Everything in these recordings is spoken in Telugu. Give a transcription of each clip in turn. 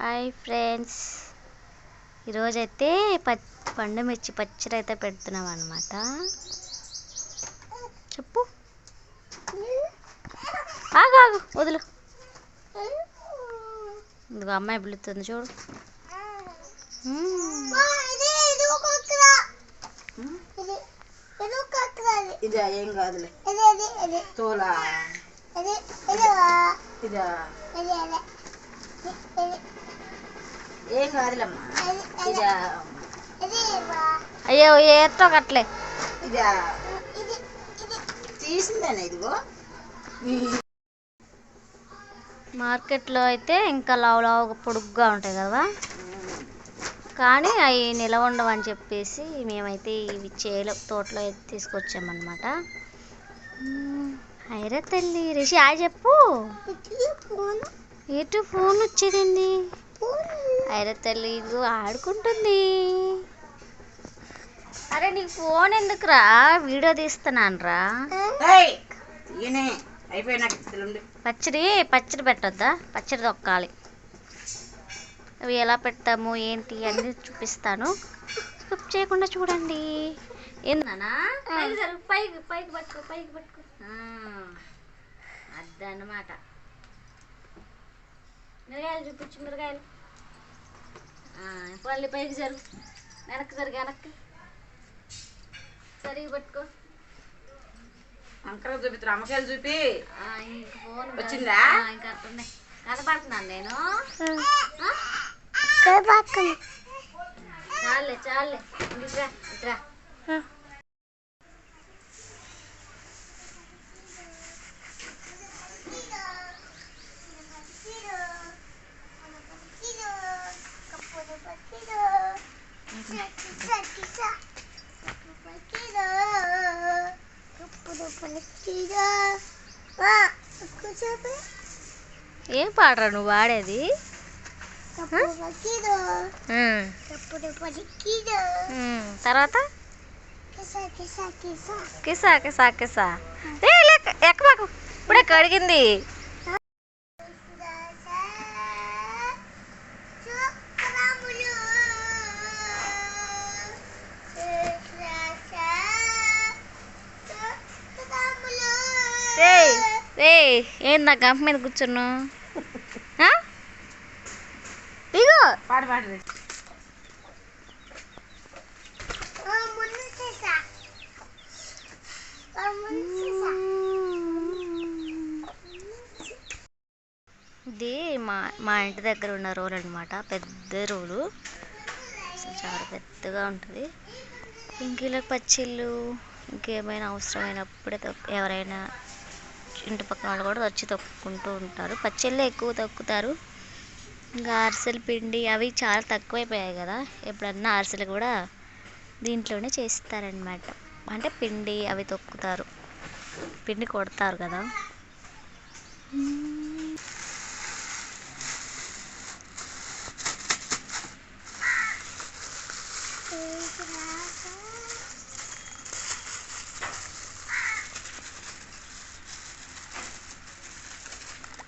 Hi friends. ఈరోజైతే ప పండు మిర్చి పచ్చడి అయితే పెడుతున్నాం అనమాట చెప్పు. ఆగు ఆగు వదులు. ఇదిగో అమ్మాయి పిలుస్తుంది చూడు. ఇదా ఏం కాదులే. తోలా. ఇదా. ఏం కాదులేమ్మా. ఇదా. అయ్యో ఏతో కట్లే ఇదా. తీసిందేనా ఇదిగో? మార్కెట్లో అయితే ఇంకా లావు లావుగా పొడుగ్గా ఉంటాయి కదా. కానీ అవి నిలవ ఉండవని చెప్పేసి మేమైతే ఇవి చేలో తోటలో అయితే తీసుకొచ్చామన్నమాట. హైరా తల్లి రిషి ఆ చెప్పు. ఎటు ఫోన్. వచ్చేదండి హైరా తల్లి ఇదిగో ఆడుకుంటుంది. అరే నీకు ఫోన్ ఎందుకురా? వీడియో తీస్తున్నాను రా పచ్చడి పచ్చడి పెట్టొద్దా? పచ్చడి తొక్కాలి. అవి ఎలా పెట్టాము ఏంటి అన్నీ చూపిస్తాను. స్కిప్ చేయకుండా చూడండి. ఏందన్నా పైకి పైకి పట్టుకో పైకి పట్టుకో. మిరగాయలు చూపించు మిరగాయలు. ఆ, మళ్ళీ పైకి జరుగు. వెనక్కి జరుగు వెనక్కి. సరిగా పట్టుకో. అంకర చూపి రమ్మకాయలు చూపి. ఆ, ఇంక ఫోన్ వచ్చిందా? ఆ, ఇంకా అట్లున్నాయి కనపడుతున్నాను నేను. ఆ? చాలే చాలే. ఇట్రా ఇట్రా ఏం పాడరా నువ్వు వాడేది. తర్వాత? కిసా కిసా కిసా. ఏ లేక ఎక్కబాకు. ఇప్పుడే కడిగింది. ఏం నా గంప మీద కూర్చున్నావు? ఆ? ఇగో. పాడు పాడు ఇది మా మా ఇంటి దగ్గర ఉన్న రోల్ అనమాట పెద్ద రోలు. చాలా పెద్దగా ఉంటుంది. ఇంకిలో పచ్చిళ్ళు ఇంకేమైనా అవసరమైనప్పుడే ఎవరైనా ఇంటి పక్కన వాళ్ళు కూడా వచ్చి తొక్కుకుంటూ ఉంటారు. పచ్చళ్ళే ఎక్కువ తొక్కుతారు. ఇంకా అరిసెల పిండి అవి చాలా తక్కువైపోయాయి కదా. ఎప్పుడన్నా అరిసెలు కూడా దీంట్లోనే చేస్తారనమాట అంటే పిండి అవి తొక్కుతారు. పిండి కొడతారు కదా.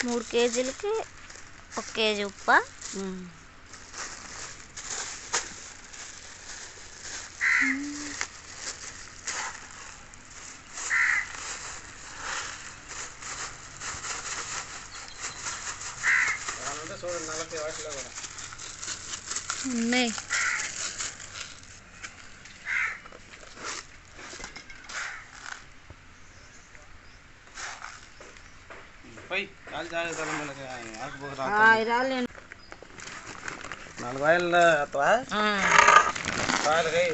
మూడు కేజీలకి ఒక కేజీ ఉప్ప. ఉన్నాయి. రాలేదు నాలుగు ఆయిల్ అత్తవా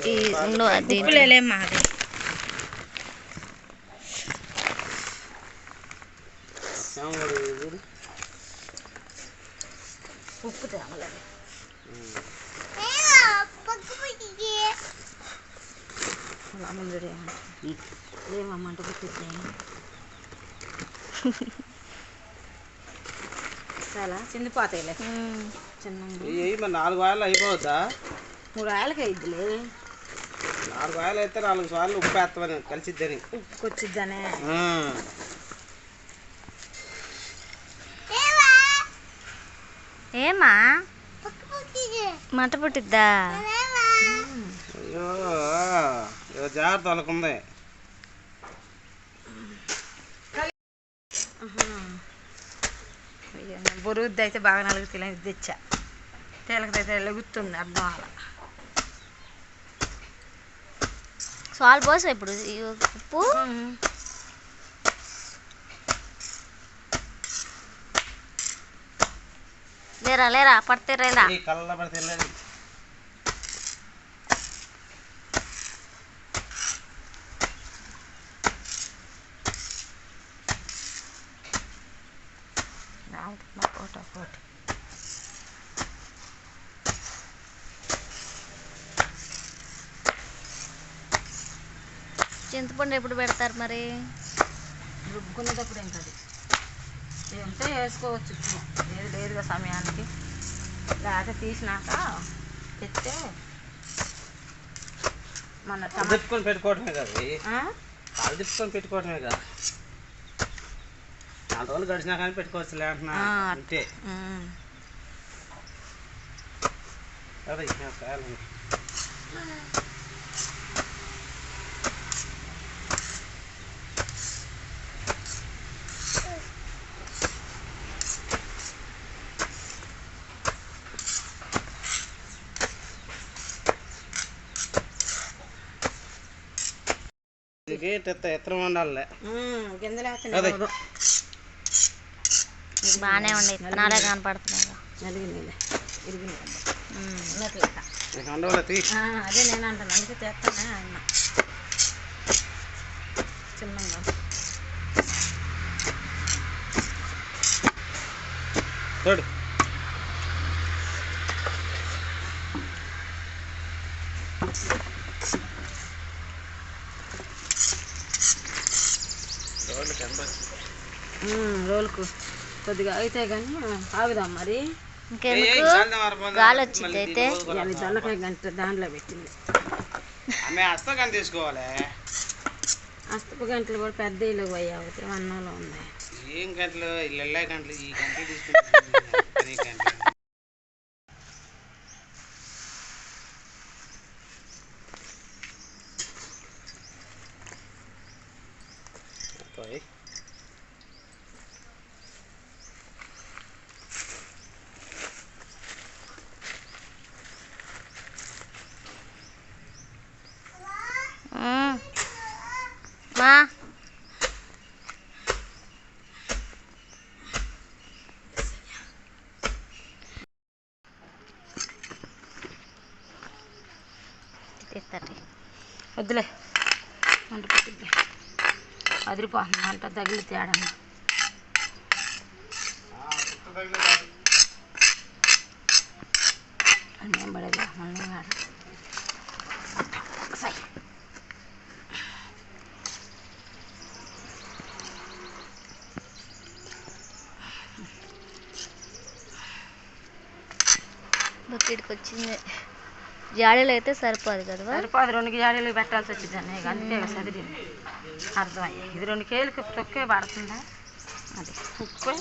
ఈ ఉండు అది ఉప్పులేలేమ్మా అది ఉప్పు తేమలేదు ముందు ఏమమ్మంటే గుర్తులే చాలా చిన్నపోతాయిలే ఉమ్. చిన్న నాలుగు ఆయిల్ అయిపోవద్దా మూడు ఆయిలకి అయిద్దిలే. నాలుగు ఆయిల్ అయితే నాలుగు సార్లు ఉప్పు వేస్తామని కలిసిద్దని. ఉప్పు వచ్చిద్దనే. ఏమా? మంట పుట్టిద్దా? అయ్యో జాగ్రత్త వాళ్ళకుంది. బొరుగుద్ది అయితే బాగా నలుగుతుంది తెచ్చా. తేలకదైతే ఎలుగుతుంది అర్థం అలా సాల్ పోసా ఇప్పుడు? ఉప్పు? లేరా లేరా పడతారా ఈ పడితే వెళ్ళేది ఫోటో ఫోటో చింతపండు ఎప్పుడు పెడతారు మరి? రుబ్బుకునేటప్పుడు ఇంకా అది ఉంటే వేసుకోవచ్చు లేదు లేదుగా సమయానికి. లేకపోతే తీసినాక తెస్తే మన పెట్టుకోవటమే కదా తిప్పుకొని పెట్టుకోవటమే కదా. నాలుగు రోజులు గడిచినా కానీ పెట్టుకోవచ్చు అంటున్నా ఆ. అంతే ఉమ్. కదా ఇంకా కాయాలి. ఇది ఎత్త ఎత్తరం ఉండాలి ఉమ్, గింజలు అదే. నీకు ఉండవలే తీ. ఆ, అదే నేను అంటాను అందుకే తెస్తానే అన్న చిన్నగా. చూడు రోలుకు. కొద్దిగా అయితే కానీ ఆగుదాం మరి. ఇంకెందుకు గాలి వచ్చింది అయితే. దొండకాయ గంట దాంట్లో పెట్టింది. ఆమె హస్తకం తీసుకోవాలి. అస్తపు గంటలు కూడా పెద్ద ఇల్లు పోయి అవుతాయి అన్నంలో ఉన్నాయి. ఏం గంటలు? ఇళ్ళ గంటలు ఈ గంటలు పోయి ఉమ్. మా తీస్తాటి వద్దులే. మంట పెట్టిద్ది అదిరిపోతుంది. మంట తగిలి తేడమ్మ అన్నేం పడదు? మళ్ళీ కాదు. సై. బకెట్కి వచ్చింది. జాడీలు అయితే సరిపోదు కదా సరిపోదు. రెండు జాడీలు పెట్టాల్సి వచ్చింది అన్నయ్య ఇక అందుకే చదివింది. అర్థమయ్యి. ఇది రెండు కేజీలకి తొక్కే పడుతుందా? అది ఉప్పు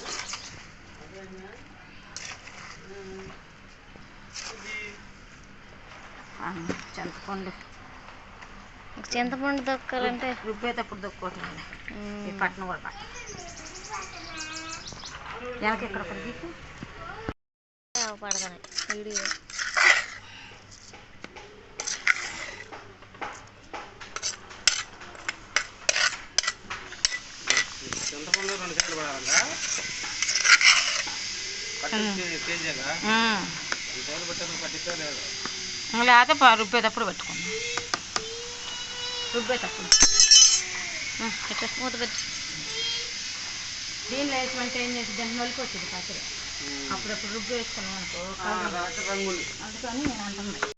చింతపండు. చింతపండు దొక్కాలంటే రుబ్బేటప్పుడు దొక్కోవటం ఉమ్. ఈ పట్టణం కూడా వెనక ఇక్కడ. పడతాయి వీడియో. లేకపోతే రుబ్బేటప్పుడు పెట్టుకున్నాం రుబ్బేటప్పుడు. పెట్టు. మూత పెట్టి. దీనిలో వేసమంటే ఏం చేసి దాన్ని నొలికి వచ్చింది అప్పుడప్పుడు రుబ్బు వేసుకున్నాం అనుకో అందుకని నేను అంటున్నాను